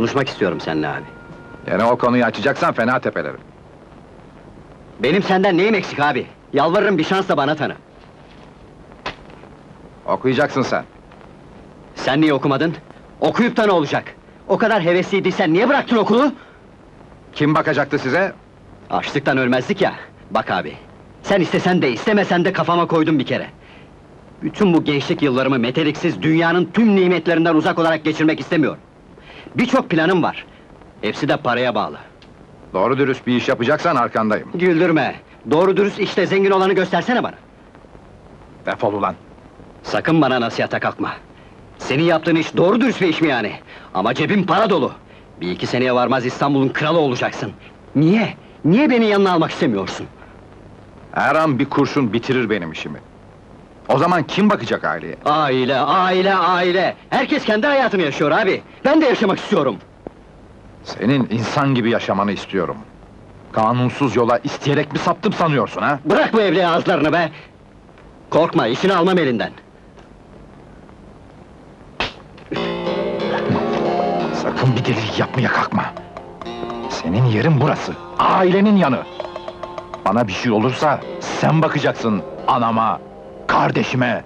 Konuşmak istiyorum seninle abi. Yani o konuyu açacaksan fena tepelerim. Benim senden neyim eksik abi? Yalvarırım bir şans da bana tanı. Okuyacaksın sen. Sen niye okumadın? Okuyup da ne olacak? O kadar hevesliydiysen niye bıraktın okulu? Kim bakacaktı size? Açlıktan ölmezdik ya. Bak abi, sen istesen de istemesen de kafama koydum bir kere. Bütün bu gençlik yıllarımı meteliksiz dünyanın tüm nimetlerinden uzak olarak geçirmek istemiyorum. Birçok planım var. Hepsi de paraya bağlı. Doğru dürüst bir iş yapacaksan arkandayım. Güldürme. Doğru dürüst işte zengin olanı göstersene bana. Defol ulan. Sakın bana nasihata kalkma. Senin yaptığın iş doğru dürüst bir iş mi yani? Ama cebim para dolu. Bir iki seneye varmaz İstanbul'un kralı olacaksın. Niye? Niye beni yanına almak istemiyorsun? Her an bir kurşun bitirir benim işimi. O zaman kim bakacak aileye? Aile, aile, aile! Herkes kendi hayatını yaşıyor abi! Ben de yaşamak istiyorum! Senin insan gibi yaşamanı istiyorum. Kanunsuz yola isteyerek mi saptım sanıyorsun ha? Bırak bu evliya ağızlarını be! Korkma, işini almam elinden! Sakın bir delilik yapmaya kalkma. Senin yerin burası. Ailenin yanı. Bana bir şey olursa sen bakacaksın anama, kardeşime.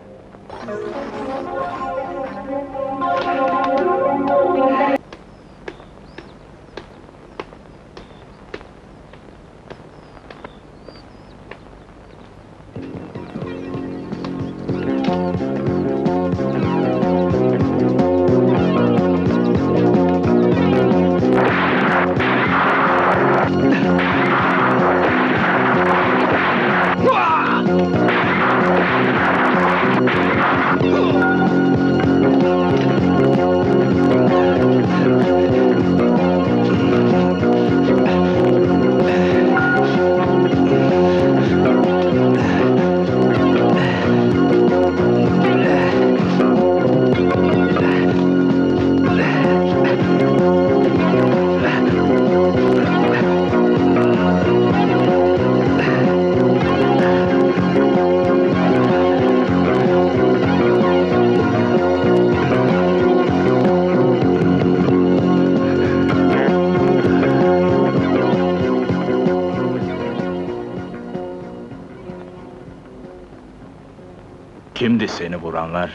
Kimdi seni vuranlar?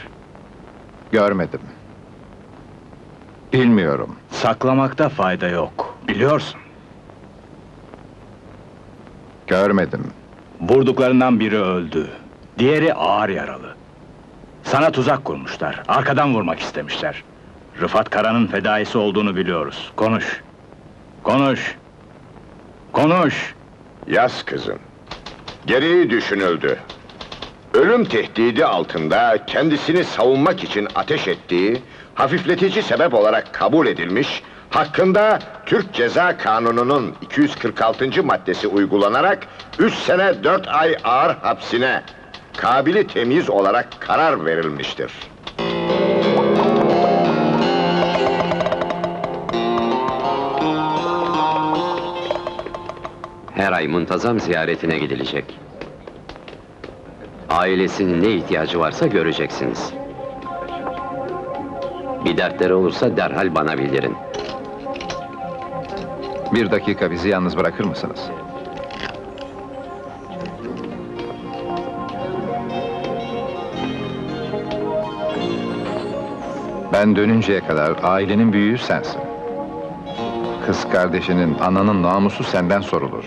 Görmedim. Bilmiyorum. Saklamakta fayda yok. Biliyorsun. Görmedim. Vurduklarından biri öldü. Diğeri ağır yaralı. Sana tuzak kurmuşlar. Arkadan vurmak istemişler. Rıfat Kara'nın fedaisi olduğunu biliyoruz. Konuş. Konuş. Konuş. Yaz kızım. Gereği düşünüldü. Ölüm tehdidi altında kendisini savunmak için ateş ettiği, hafifletici sebep olarak kabul edilmiş, hakkında Türk Ceza Kanunu'nun 246. maddesi uygulanarak 3 sene 4 ay ağır hapsine kabili temyiz olarak karar verilmiştir. Her ay muntazam ziyaretine gidilecek. Ailesinin ne ihtiyacı varsa göreceksiniz. Bir dertleri olursa derhal bana bildirin. Bir dakika bizi yalnız bırakır mısınız? Ben dönünceye kadar ailenin büyüğü sensin. Kız kardeşinin, ananın namusu senden sorulur.